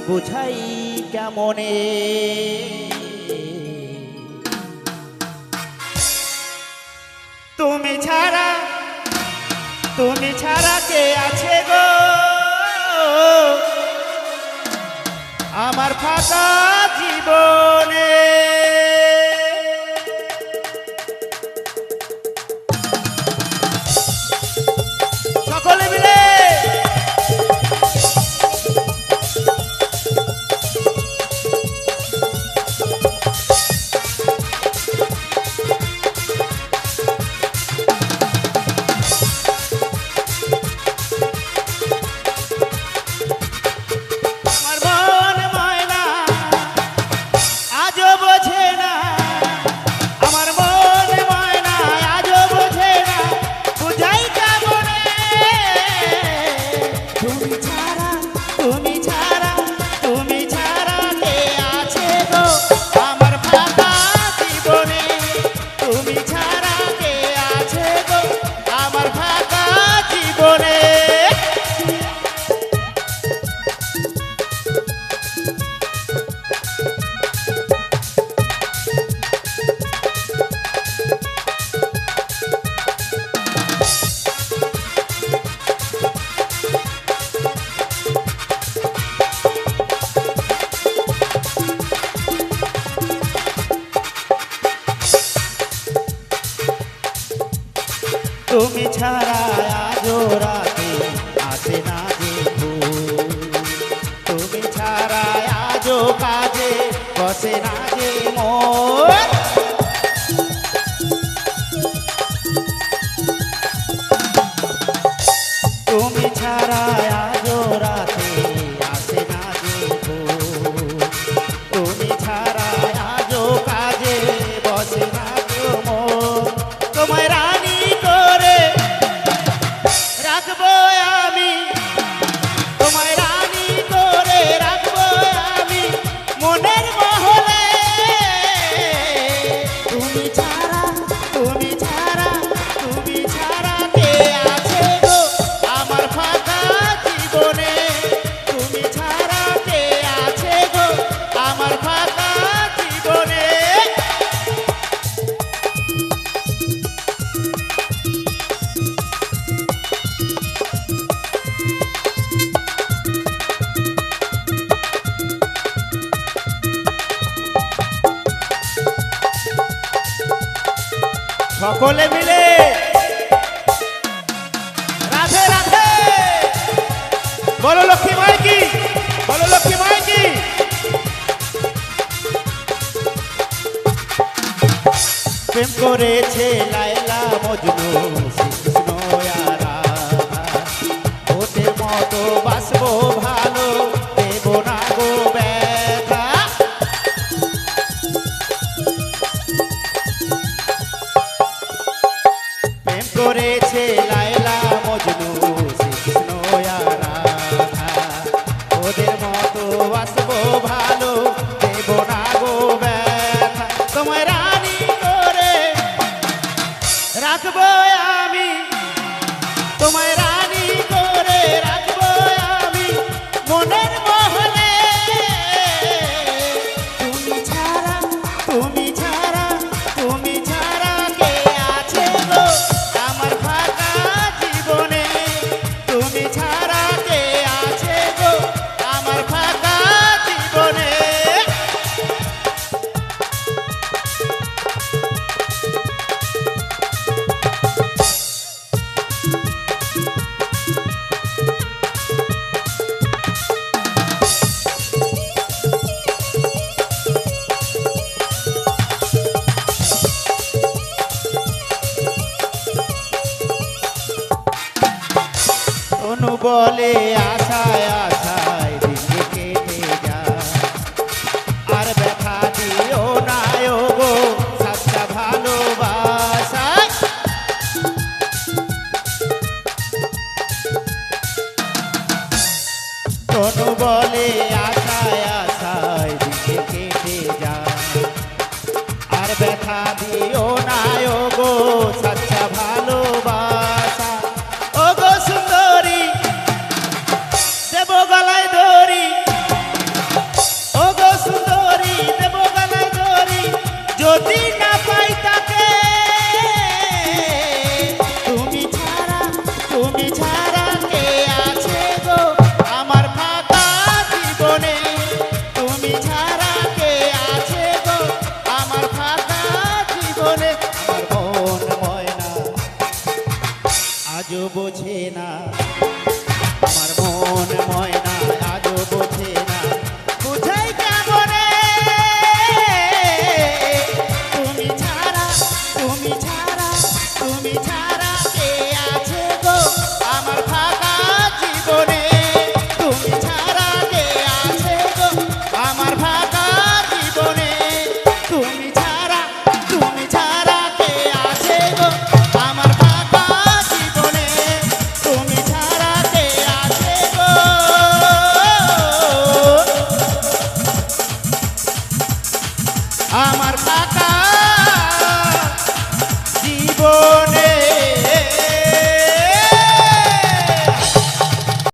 বুঝাই কেমনে? তুমি ছাড়া তুমি ছাড়া কে আছে গো? আমার ফাঁকা জীবনে তুমি ছাড়া আজো রাতে আসে না দেখো। তুমি ছাড়া আজো কাজে বসে না যে মন মনে সকলে মিলে। রাধে রাধে। বলো লক্ষ্মী মাই কি? বলো লক্ষ্মী মাই কি? প্রেম করেছে লাইলা মজনু শ্রীকৃষ্ণ। ওদের মতো বাসবো ভালো অনু বলে আশায় আশায় দিকে কেটে যায়। আর ব্যথা দিও না গো, সাতটা ভালোবাসায়। অনু বলে আশায় আশায় দিকে কেটে যায়। আর ব্যথা দিও না গো সাচ্চা আমার মন ময়না। আমার কাকা জীবন